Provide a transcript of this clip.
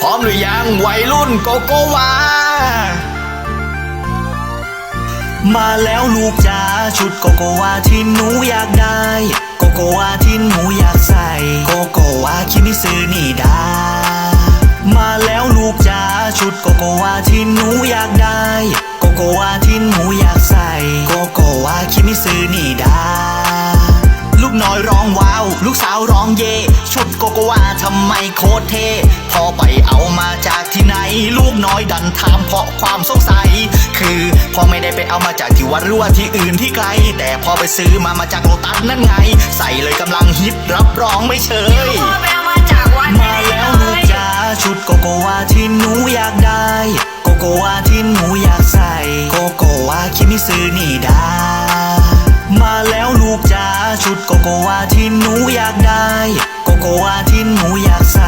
พร้อมหรือยังวัยรุ่นโกโกวา มาแล้วลูกจ๋าชุดโกโกวาที่หนูอยากได้ โกโกวาที่หนูอยากใส่ โกโกวาคิมิซึนี่ดา มาแล้วลูกจ๋าชุดโกโกวาที่หนูอยากได้ โกโกวาที่หนูอยากใส่ โกโกวาคิมิซึนี่ดาลูกน้อยร้องว้าว ลูกสาวร้องเย่ชุดโกโกวาทำไมโคตรเท่พอไป มาจากที่ไหน ลูกน้อยดันถามเพราะความสงสัย คือพ่อไม่ได้ไปเอามาจากที่วัดหรือว่าที่อื่นที่ไกล แต่พ่อไปซื้อมามาจากโลตัสนั่นไง ใส่เลยกำลังฮิตรับรองไม่เชยมาแล้วลูกจ๋าชุดโกโกวาที่หนูอยากได้ โกโกวาที่หนูอยากใส่ โกโกวาคิมิซึนี่ดามาแล้วลูกจ๋าชุดโกโกวาที่หนูอยากได้ โกโกวาที่หนูอยากใส่